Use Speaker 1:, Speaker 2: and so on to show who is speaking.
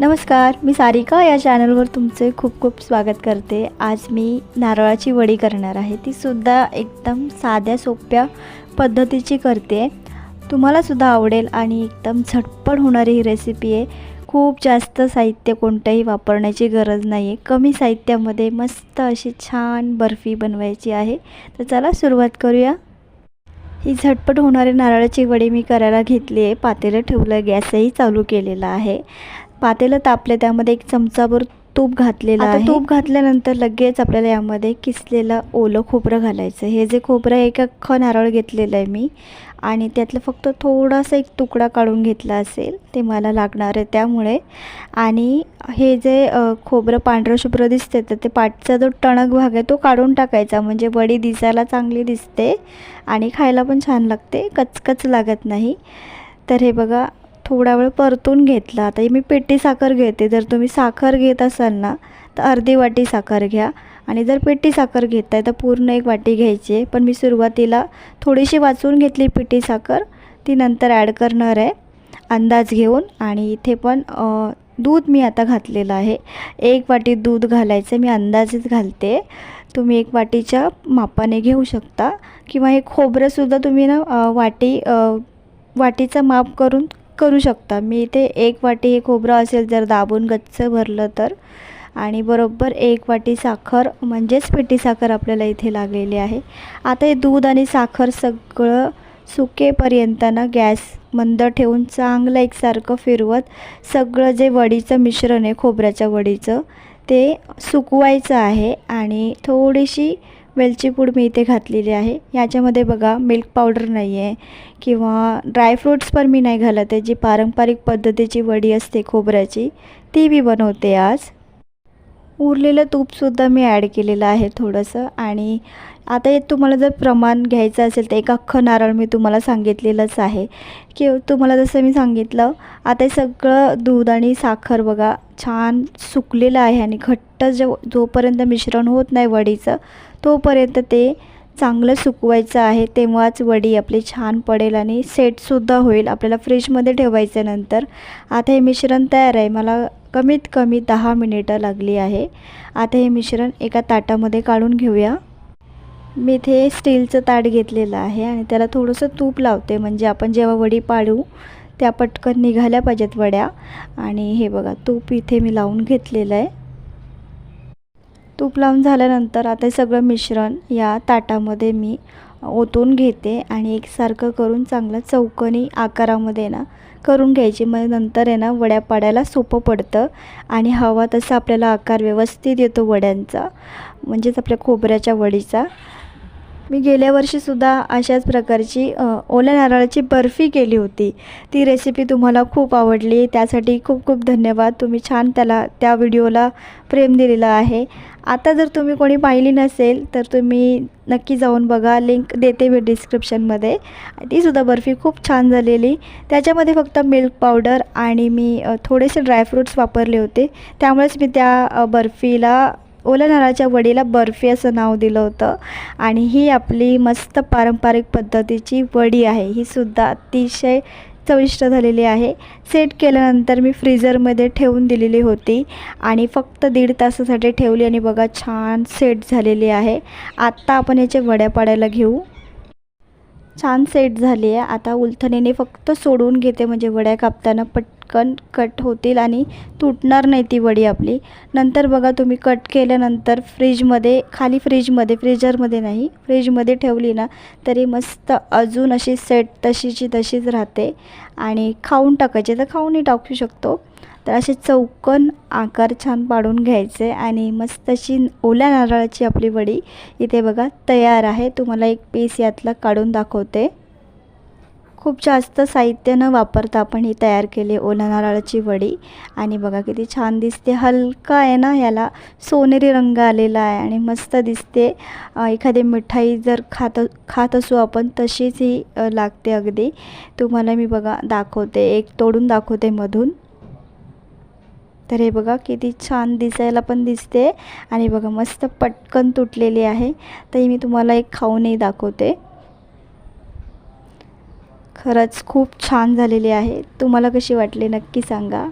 Speaker 1: नमस्कार मी सारिका. या चॅनलवर तुमचे खूप खूप स्वागत करते. आज मी नारळाची वडी करणार आहे. ती सुद्धा एकदम साध्या सोप्या पद्धतीची करते. तुम्हालासुद्धा आवडेल आणि एकदम झटपट होणारी ही रेसिपी आहे. खूप जास्त साहित्य कोणतंही वापरण्याची गरज नाही आहे कमी साहित्यामध्ये मस्त अशी छान बर्फी बनवायची आहे. तर चला सुरुवात करूया. ही झटपट होणारी नारळाची वडी मी करायला घेतली आहे. पातेलं ठेवलं गॅसही चालू केलेला आहे. पातेलं तापले त्यामध्ये एक चमचाभर तूप घातलेलं आहे. तूप घातल्यानंतर लगेच आपल्याला यामध्ये किसलेलं ओलं खोबरं घालायचं. हे जे खोबरं आहे एक अख्खं नारळ घेतलेलं आहे मी. आणि त्यातलं फक्त थोडासा एक तुकडा काढून घेतला असेल ते मला लागणार आहे त्यामुळे. आणि हे जे खोबरं पांढरं शुभ्र दिसते तर ते पाठचा जो टणक भाग आहे तो काढून टाकायचा. म्हणजे वडी दिसायला चांगली दिसते आणि खायला पण छान लागते कचकच लागत नाही. तर हे बघा थोडा वेळ परतून घेतला. आता मी पेटी साखर घेते. जर तुम्ही साखर घेत असाल ना तर अर्धी वाटी साखर घ्या. आणि जर पेटी साखर घेत आहे तर पूर्ण एक वाटी घ्यायची आहे. पण मी सुरुवातीला थोडीशी वाचून घेतली पिठी साखर. ती नंतर ॲड करणार आहे. अंदाज घेऊन. आणि इथे पण दूध मी आता घातलेलं आहे. एक वाटी दूध घालायचं मी अंदाजेच घालते. तुम्ही एक वाटीच्या मापाने घेऊ शकता. किंवा हे खोबरंसुद्धा तुम्ही ना वाटी वाटीचं माप करून करू शकता. मी इथे एक वाटी हे खोबरं असेल जर दाबून गच्च भरलं तर. आणि बरोबर एक वाटी साखर म्हणजेच पिठी साखर आपल्याला इथे लागलेली आहे. आता हे दूध आणि साखर सगळं सुकेपर्यंत ना गॅस मंद ठेवून चांगलं एकसारखं फिरवत सगळं जे वडीचं मिश्रण आहे खोबऱ्याच्या वडीचं ते सुकवायचं आहे. आणि थोडीशी वेलची पूड मी इथे घातलेली आहे. याच्यामध्ये बघा मिल्क पावडर नाही आहे किंवा ड्रायफ्रूट्स पण मी नाही घालत आहे जी पारंपरिक पद्धतीची वडी असते खोबऱ्याची ती मी बनवते आज. उरलेलं तूपसुद्धा मी ॲड केलेलं आहे थोडंसं आणि आता हे तुम्हाला जर प्रमाण घ्यायचं असेल तर एक अख्खं नारळ मी तुम्हाला सांगितलेलंच आहे. की तुम्हाला जसं मी सांगितलं आता हे सगळं दूध आणि साखर बघा छान सुकलेलं आहे आणि घट्ट जो जोपर्यंत मिश्रण होत नाही वडीचं तोपर्यंत ते चांगलं सुकवायचं आहे. तेव्हाच वडी आपली छान पडेल आणि सेटसुद्धा होईल. आपल्याला फ्रीजमध्ये ठेवायचं नंतर. आता हे मिश्रण तयार आहे. मला कमीत कमी दहा मिनिटं लागली आहे. आता हे मिश्रण एका ताटामध्ये काढून घेऊया. मी इथे स्टीलचं ताट घेतलेलं आहे आणि त्याला थोडंसं तूप लावते. म्हणजे आपण जेव्हा वडी पाडू त्या पटकन निघाल्या पाहिजेत वड्या. आणि हे बघा तूप इथे मी लावून घेतलेलं आहे. तूप लावून झाल्यानंतर आता हे सगळं मिश्रण या ताटामध्ये मी ओतून घेते आणि एकसारखं करून चांगलं चौकनी आकारामध्ये ना करून घ्यायची. मग नंतर आहे ना वड्या पाडायला सोपं पडतं आणि हवा तसा आपल्याला आकार व्यवस्थित येतो वड्यांचा. म्हणजेच आपल्या खोबऱ्याच्या वडीचा. मी गेल्या वर्षीसुद्धा अशाच प्रकारची ओल्या नारळाची बर्फी केली होती. ती रेसिपी तुम्हाला खूप आवडली. त्यासाठी खूप खूप धन्यवाद. तुम्ही छान त्याला त्या व्हिडिओला प्रेम दिलेलं आहे. आता जर तुम्ही कोणी पाहिली नसेल तर तुम्ही नक्की जाऊन बघा. लिंक देते मी डिस्क्रिप्शनमध्ये तीसुद्धा बर्फी खूप छान झालेली. त्याच्यामध्ये फक्त मिल्क पावडर आणि मी थोडेसे ड्रायफ्रूट्स वापरले होते. त्यामुळेच मी त्या बर्फीला ओल्या नारळाच्या वडीला बर्फी असं नाव दिलं होतं. आणि ही आपली मस्त पारंपरिक पद्धतीची वडी आहे. ही सुद्धा अतिशय चविष्ट झालेली आहे. सेट केल्यानंतर मी फ्रीजरमध्ये ठेवून दिलेली होती. आणि फक्त दीड तासासाठी ठेवली आणि बघा छान सेट झालेली आहे. आत्ता आपण याच्या वड्या पाडायला घेऊ. छान सेट झाली आहे. आता उलथणीने फक्त सोडून घेते म्हणजे वड्या कापताना पटकन कट होतील आणि तुटणार नाही ती वडी आपली. नंतर बघा तुम्ही कट केल्यानंतर फ्रीजमध्ये खाली फ्रीजमध्ये फ्रीजरमध्ये नाही फ्रीजमध्ये ठेवली ना तरी मस्त अजून अशी सेट तशीची तशीच राहते. आणि खाऊन टाकायचे तर खाऊनही टाकू शकतो. तर असे चौकन आकार छान पाडून घ्यायचे आणि मस्त अशी ओल्या नारळाची आपली वडी इथे बघा तयार आहे. तुम्हाला एक पीस यातला काढून दाखवते. खूप जास्त साहित्य न वापरता आपण ही तयार केली ओला नारळाची वडी. आणि बघा किती छान दिसते. हलका आहे ना याला सोनेरी रंग आलेला आहे आणि मस्त दिसते. एखादी मिठाई जर खात खात असू आपण तशीच ही लागते अगदी. तुम्हाला मी बघा दाखवते. एक तोडून दाखवते मधून. तर हे बघा किती छान दिसायला पण दिसते. आणि बघा मस्त पटकन तुटलेली आहे. तर मी तुम्हाला एक खाऊनही दाखवते. खरंच खूप छान झालेली आहे. तुम्हाला कशी वाटली नक्की सांगा.